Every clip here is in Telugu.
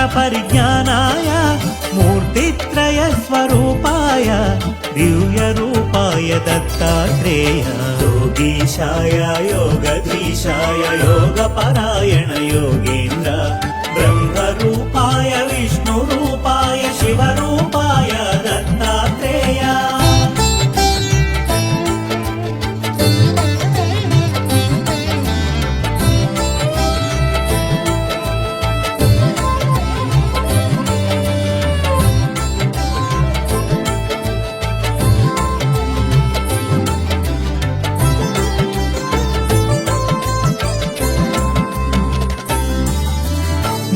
वेदशास्त्रपरिज्ञानाय मूर्तित्रयस्वरूपाय दिव्यरूपाय दत्तात्रेय योगीशाय योगधीशाय योगपरायण योगेन्द्र ब्रह्मरूपाय विष्णुरूपाय शिवरूपाय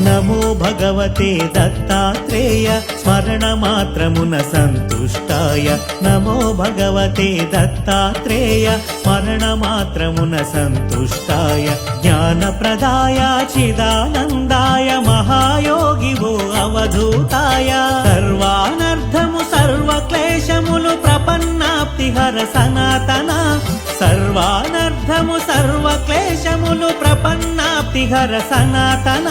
నమో భగవతే దత్తాత్రేయ స్మరణ మాత్రమున సంతుష్టాయ నమో భగవతే దత్తాత్రేయ స్మరణ స్మరణమాత్రమున సంతుష్టాయ జ్ఞానప్రదాయ చిదానందాయ మహాయోగి మహాయోగివో అవధూతాయ సర్వానర్థము సర్వక్లేశములు ప్రపన్నాప్తిహర సనాతన సర్వానర్థము సర్వక్లేశములు ప్రపన్న ప్రపన్నాప్తిహర సనాతన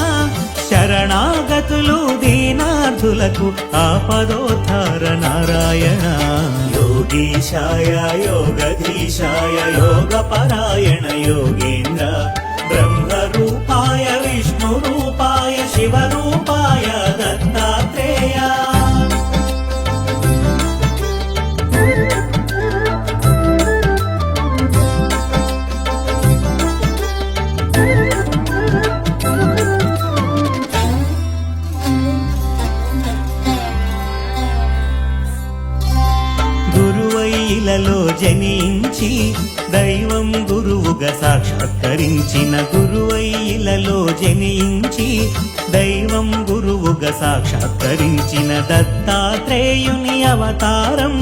శరణాగతులు దీనార్థులకు ఆపదోద్ధార నారాయణ. యోగీశాయ యోగధీశాయ యోగపరాయణ యోగేంద్ర. జనించి దైవం గురువుగా సాక్షాత్కరించిన గురువైలలో జనించి దైవం గురువుగా సాక్షాత్కరించిన దత్తాత్రేయుని అవతారం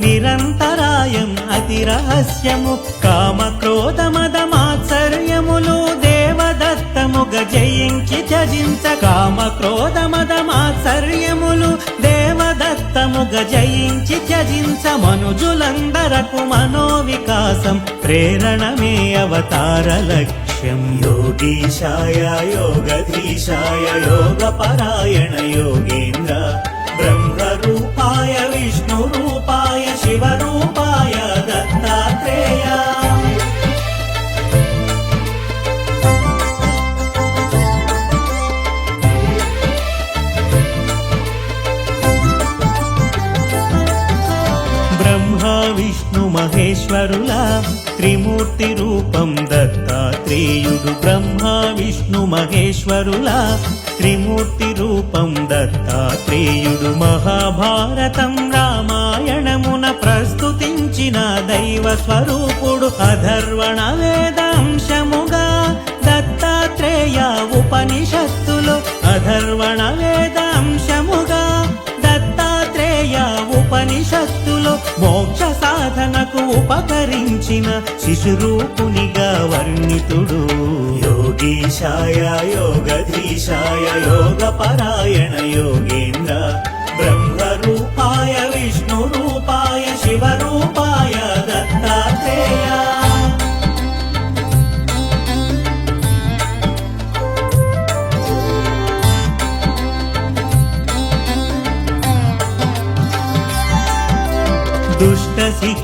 నిరంతరాయం అతి రహస్యము కామక్రోధమద మాత్సర్యములు దేవదత్తముగ జయించి చజింత కామ క్రోధ మద మాత్సర్యములు దేవదత్తముగ జయించి త్యజించ మనుజులందరకు మనోవికాసం ప్రేరణమే అవతార లక్ష్యం. యోగీశాయ యోగధీశాయ యోగపరాయణ యోగేంద్ర. బ్రహ్మరూపాయ విష్ణురూపాయ శివరూ బ్రహ్మ విష్ణు మహేశ్వరుల త్రిమూర్తి రూపం దత్తాత్రేయుడు మహాభారతం రామాయణమున ప్రస్తుతించిన దైవ స్వరూపుడు అధర్వణ వేదాంశముగా దత్తాత్రేయ ఉపనిషత్తులు అధర్వణ వేదాంశముగా దత్తాత్రేయ ఉపనిషత్తులు మోక్ష సాధనకు ఉపకరించిన శిశురూపునిగా వర్ణితుడు. యోగీశాయ యోగధీశాయ యోగపరాయణ యోగేంద్ర. బ్రహ్మరూపాయ విష్ణురూపాయ శివరూ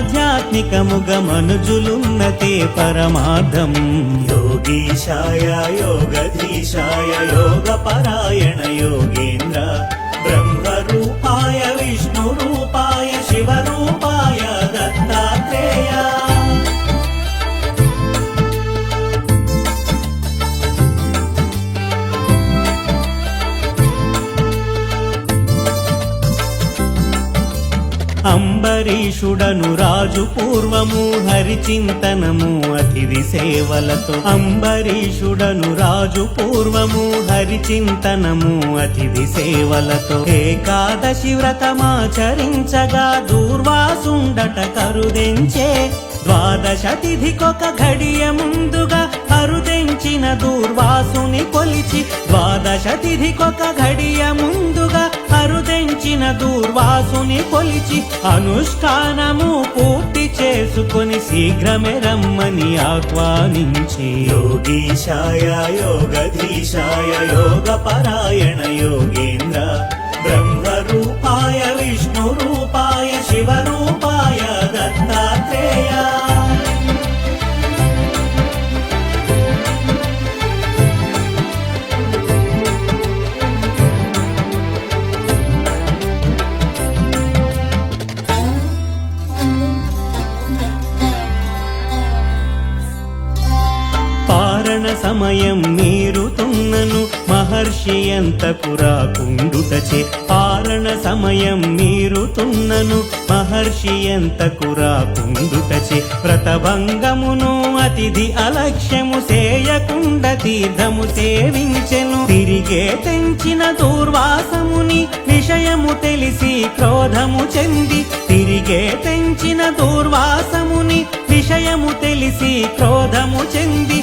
ఆధ్యాత్మికముగ మనుజులున్నతే పరమార్థం. యోగీశాయ యోగధీశాయ యోగ పరాయణ యోగి అంబరీషుడను రాజు పూర్వము హరిచింతనము అతిథి సేవలతో. అంబరీషుడను రాజు పూర్వము హరిచింతనము అతిథి సేవలతో. ఏకాదశి వ్రతమాచరించగా దూర్వాసుండట కరుదెంచే. ద్వాదశ తిథికొక ఘడియ ముందుగా కరుదెంచిన దూర్వాసుని కొలిచి ద్వాదశ తిథికొక ఘడియ ముందుగా కరుదెంచిన దూర్వాసుని కొలిచి అనుష్ఠానము పూర్తి చేసుకొని శీఘ్రమే రమ్మని ఆహ్వానించి. యోగీశాయ యోగధీశాయ యోగ పరాయణ యోగేంద్ర బ్రహ్మ రూపాయ విష్ణు రూపాయ శివ రూపాయ దత్తాత్రేయ పారణ సమయం మీరుతున్నను మహర్షి ఎంతకు రాకుండుటచే పారణ సమయం మీరుతున్నను మహర్షి ఎంతకు రాకుండుటచే వ్రతభంగమును అతిథి అలక్ష్యము సేయకుండ తీర్థము సేవించెను. తిరిగే తెంచిన దుర్వాసముని విషయము తెలిసి క్రోధము చెంది. తిరిగే తెంచిన దుర్వాసముని విషయము తెలిసి క్రోధము చెంది.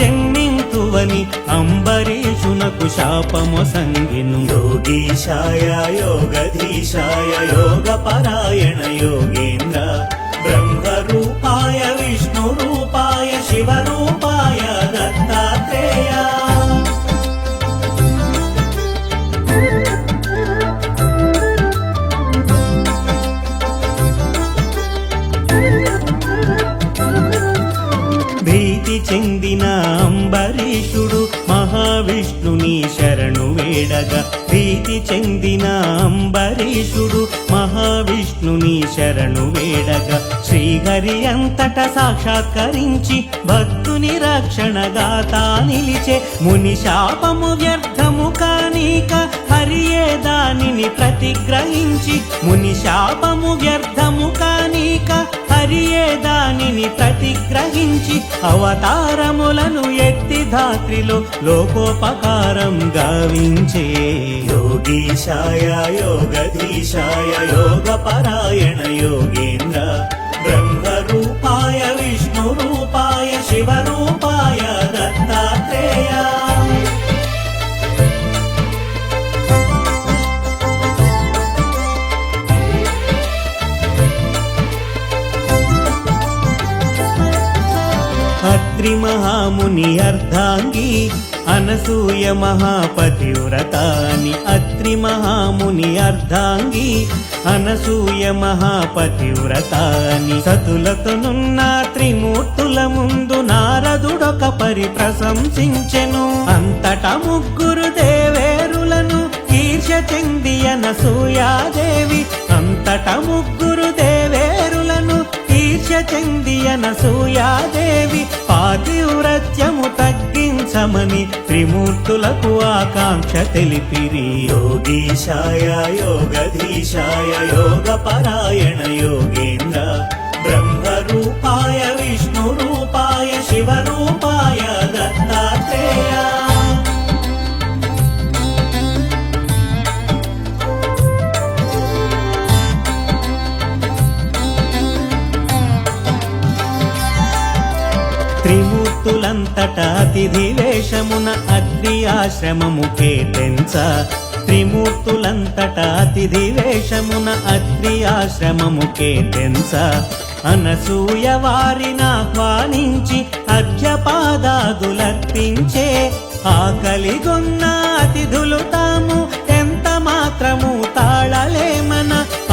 జన్మింతువని అంబరీషునకు శాపము సంగిను. యోగీశాయ యోగధీశాయ యోగ పరాయణ యోగేంద్ర. బ్రహ్మ రూపాయ విష్ణు రూపాయ శివరూ మహేశుడు మహావిష్ణుని శరణు వేడగా. ప్రీతి చెందిన అంబరీషుడు మహావిష్ణుని శరణు వేడగా. శ్రీహరి అంతట సాక్షాత్కరించి భక్తుని రక్షణగాతా నిలిచే. ముని శాపము వ్యర్థము కానీక హరియే దానిని ప్రతిగ్రహించి. ముని శాపము వ్యర్థము కానీక హరియే దానిని ప్రతిగ్రహించి అవతారములను ఎత్తి ధాత్రిలో లోకోపకారం గావించే. యోగీశాయ యోగధీశాయ యోగ పరాయణ యోగేంద్ర. బ్రహ్మరూపాయ విష్ణు రూపాయ శివరూపాయ అత్రి మహాముని అర్ధాంగి అనసూయ మహాపతివ్రతాని. అత్రి మహాముని అర్ధాంగి అనసూయ మహాపతివ్రతాని. సతులతోనున్న త్రిమూర్తుల ముందు నారదుడొక పరి ప్రశంసించెను. అంతట ముగ్గురు దేవేరులను కీర్ష చెంది అనసూయాదేవి అంతట ముగ్గురు దేవ చెందియన సూయాదేవి పాతివ్రత్యము తగ్గించమని త్రిమూర్తులకు ఆకాంక్ష తెలిపిరి. యోగీశాయ యోగధీశాయ యోగ పరాయణ యోగేంద్ర. బ్రహ్మరూపాయ విష్ణు రూపాయ శివరూపాయ దత్తాత్రేయ. త్రిమూర్తులంతట అతిథి వేషమున అగ్ని ఆశ్రమము కేటెంచ త్రిమూర్తులంతట అతిథి వేషమున అగ్ని ఆశ్రమము కేటెంచ అనసూయ వారిని ఆహ్వానించి అర్ఘ్యపాదాదులర్పించే ఆకలిగొన్న అతిథులు తాము ఎంత మాత్రము తాళలేమన.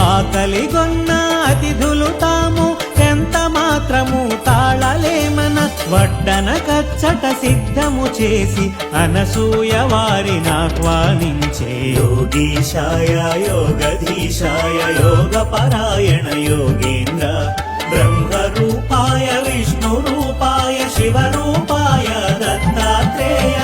ఆకలిగొన్న అతిథులు తాము ఎంత మాత్రము తాళలేమన. వడ్డన కచ్చట సిద్ధము చేసి అనసూయ వారిని ఆహ్వానించే. యోగీశాయ యోగధీశాయ యోగ పరాయణ యోగేంద్ర. బ్రహ్మ రూపాయ విష్ణు రూపాయ శివ రూపాయ దత్తాత్రేయ.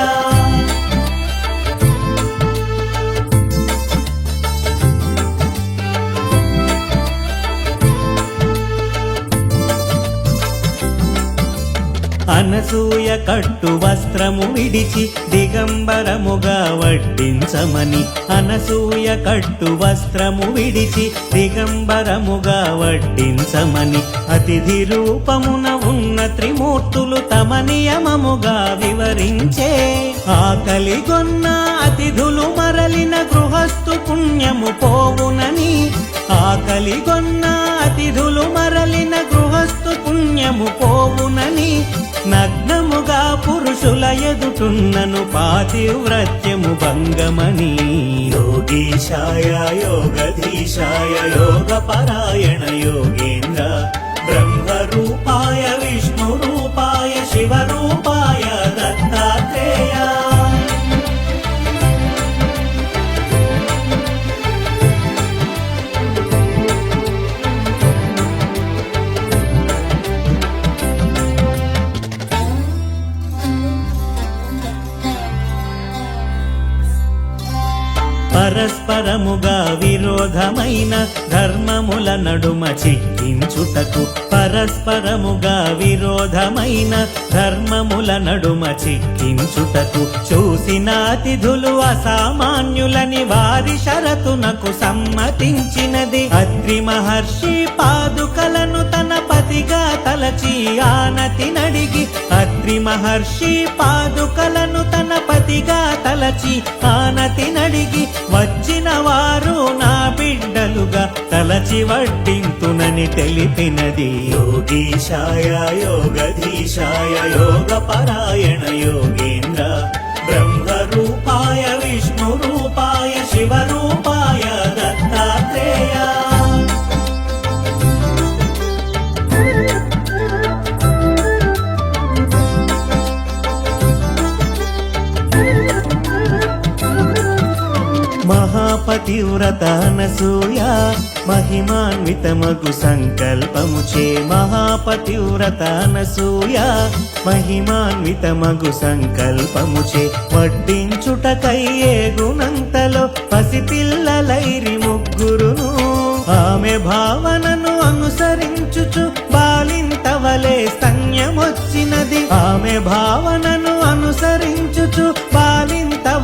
అనసూయ కట్టు వస్త్రము విడిచి దిగంబరముగా వడ్డించమని అనసూయ కట్టు వస్త్రము విడిచి దిగంబరముగా వడ్డించమని అతిథి రూపమున ఉన్న త్రిమూర్తులు తమ నియమముగా వివరించే ఆకలిగొన్న అతిథులు మరలిన గృహస్థు పుణ్యము పోవునని ఆకలిగొన్న అతిథులు మరలిన గృహస్థు పుణ్యము పోవునని నగ్నముగా పురుషుల ఎదుటున్నను పాతివ్రత్యము భంగమని. యోగీశాయ యోగధీశాయ యోగ పరాయణ యోగేంద్ర. బ్రహ్మ రూపాయ విష్ణు రూపాయ శివ రూపాయ పరస్పరముగా విరోధమైన ధర్మముల నడుమ చిక్కించుటకు పరస్పరముగా విరోధమైన ధర్మముల నడుమ చిక్కించుటకు చూసిన అతిథులు అసామాన్యులని వారి షరతునకు సమ్మతించినది. అత్రి మహర్షి పాదుకలను తన పతిగా తలచి ఆనతి నడిగి అత్రి మహర్షి పాదుకలను తన పతిగా తలచి ఆనతి నడిగి వచ్చిన వారు నా బిడ్డలుగా తలచి వడ్డింతునని తెలిపినది. యోగీశాయ యోగధీశాయ యోగ పరాయణ యోగేంద్ర బ్రహ్మ తీవ్రత అనసూయ మహిమాన్వితమగు సంకల్పముచే మహాపతివ్రత అనసూయ మహిమాన్వితమగు సంకల్పముచే వడ్డించుటకయ్యే గుణంతలో పసిపిల్లలైరి ముగ్గురును. ఆమె భావనను అనుసరించుచు బాలింతవలే స్తన్యమొచ్చినది ఆమె భావనను అనుసరించుచు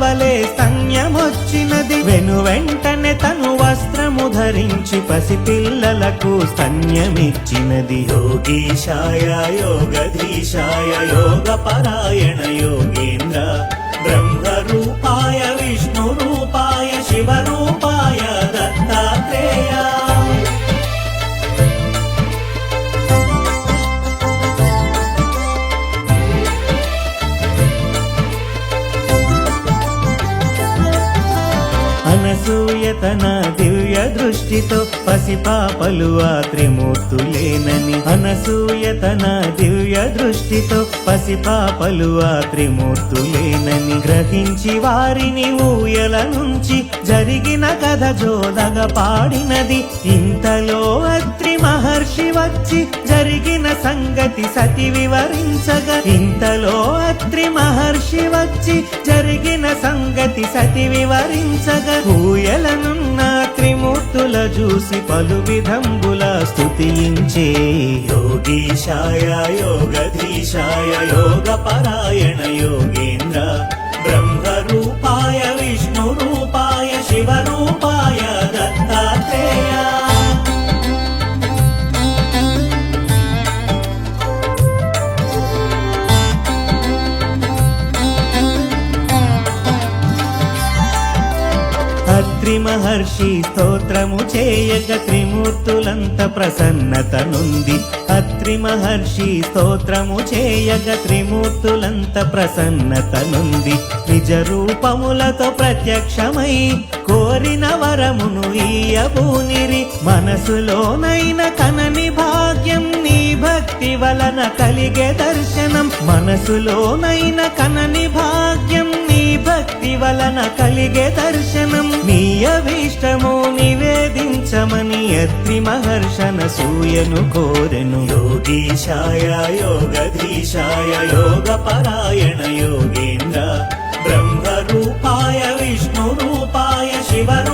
బాలింతవలే సంయమొచ్చినది వెను వెంటనే తను వస్త్రము ధరించి పసిపిల్లలకు సంయమిచ్చినది యోగీశాయ యోగధీశాయ యోగ పరాయణ యోగేంద్ర బ్రహ్మ రూపాయ పసిపాపలు ఆ త్రిమూర్తులేనని అనసూయ తన దివ్య దృష్టితో పసిపాపలు ఆ త్రిమూర్తులేనని గ్రహించి వారిని ఊయల నుంచి జరిగిన కథ జోదగ పాడినది ఇంతలో అత్రి మహర్షి వచ్చి జరిగిన సంగతి సతి వివరించగా. ఇంతలో అత్రి మహర్షి వచ్చి జరిగిన సంగతి సతి వివరించగా. ఊయలనున్న త్రిమూర్తుల చూసి పలు విధంబుల స్థుతించే యోగీశాయ యోగధీశాయ యోగ పరాయణ యోగేంద్ర. బ్రహ్మ రూపాయ విష్ణు రూపాయ శివ రూపాయ అత్రి మహర్షి స్తోత్రము చేయగ త్రిమూర్తులంత ప్రసన్నత నుంది అత్రి మహర్షి స్తోత్రము చేయగ త్రిమూర్తులంత ప్రసన్నత నుంది నిజ రూపములతో ప్రత్యక్షమై కోరిన వరమును ఈయబూనిరి మనసులోనైన కనని భాగ్యం నీ భక్తి వలన కలిగే దర్శనం. మనసులోనైన కనని భాగ్యం భక్తి వలన కలిగే దర్శనం. నీ అభీష్టము నివేదించమని అత్రి మహర్షణ సూయను కోరెను. యోగీశాయ యోగధీశాయ యోగ పరాయణ యోగేంద్ర. బ్రహ్మ రూపాయ విష్ణు రూపాయ శివ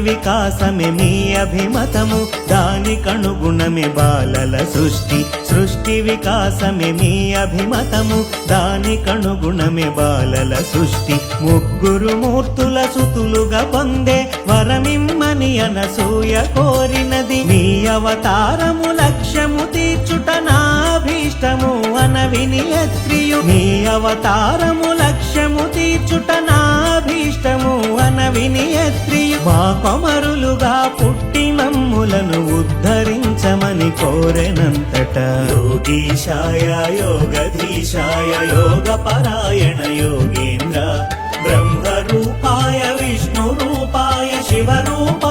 వికాసమే మీ అభిమతము దానికనుగుణమే బాలల సృష్టి. సృష్టి వికాసమే మీ అభిమతము దానికనుగుణమే బాలల సృష్టి. ముగ్గురు మూర్తుల సుతులుగా పొందే వరమిం అనసూయ కోరినది నీ అవతారము లక్ష్యము తీర్చుట నాభీష్టము అనవిని అత్రియు నీ అవతారము లక్ష్యము తీర్చుట నాభీష్టము అనవిని అత్రియు మా కొమరులుగా పుట్టి మమ్ములను ఉద్ధరించమని కోరెనంతట. యోగీశాయ యోగధీశాయ యోగ పరాయణ యోగేంద్ర. బ్రహ్మ రూపాయ విష్ణు రూపాయ శివ రూపాయ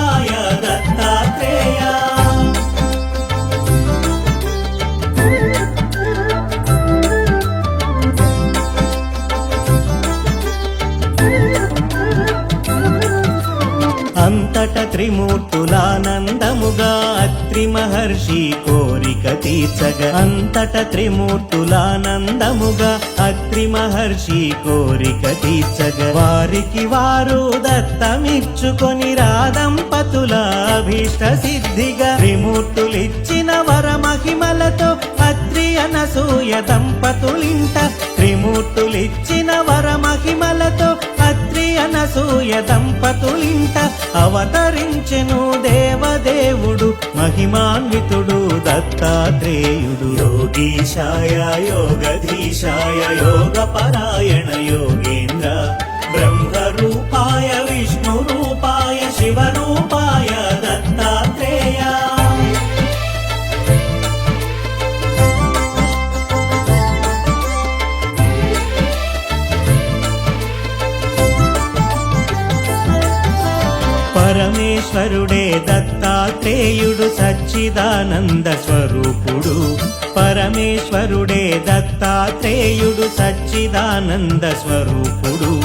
అంతట త్రిమూర్తులానంద అత్రి మహర్షి కోరిక తీర్చగా అంతట త్రిమూర్తులానందముగా అత్రి మహర్షి కోరిక తీర్చగా వారికి వారు దత్తమిచ్చుకొని రాదంపతుల అభీష్ట సిద్ధిగా త్రిమూర్తులిచ్చిన వర మహిమలతో అత్రి అనసూయ దంపతులింట త్రిమూర్తులిచ్చిన వర మహిమలతో అత్రి అనసూయ దంపతులింట అవతరించెను దేవదేవుడు మహిమాన్వితుడు దత్తాత్రేయుడు. యోగీశాయ యోగధీశాయ యోగ పరాయణ యోగేంద్ర. బ్రహ్మ రూపాయ విష్ణు రూపాయ శివ రూపాయ పరమేశ్వరుడే దత్తాత్రేయుడు సచ్చిదానంద స్వరూపుడు. పరమేశ్వరుడే దత్తాత్రేయుడు సచ్చిదానంద స్వరూపుడు.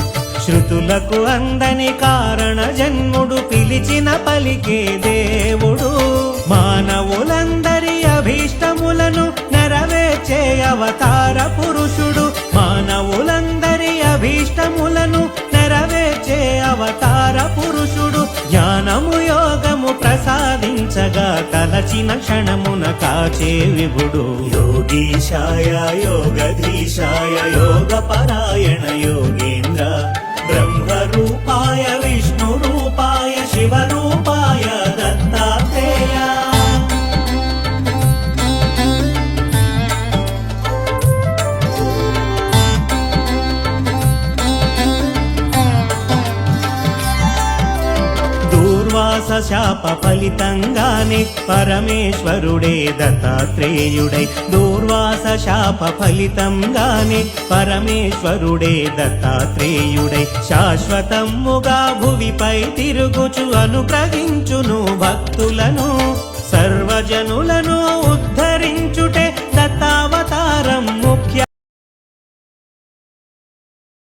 శృతులకు అందని కారణ జన్ముడు పిలిచిన పలికే దేవుడు. మానవులందరి అభీష్టములను నెరవేర్చే అవతార పురుషుడు. మానవులందరి అభీష్టములను నెరవేర్చే అవతార పురుషుడు జ్ఞానము యోగము ప్రసాదించగా తలచిన క్షణమున కాచే విభుడు. యోగీశాయ యోగధీశాయ యోగ పరాయణ యోగేంద్ర. బ్రహ్మ రూపాయ విష్ణు రూపాయ శివ రూపాయ పాప ఫలితంగానే పరమేశ్వరుడే దత్తాత్రేయుడై దూర్వాస శాప ఫలితంగానే పరమేశ్వరుడే దత్తాత్రేయుడై శాశ్వతముగా భువిపై తిరుగుచు అనుగ్రహించును భక్తులను. సర్వజనులను ఉద్ధరించుటే దత్తావతారం ముఖ్య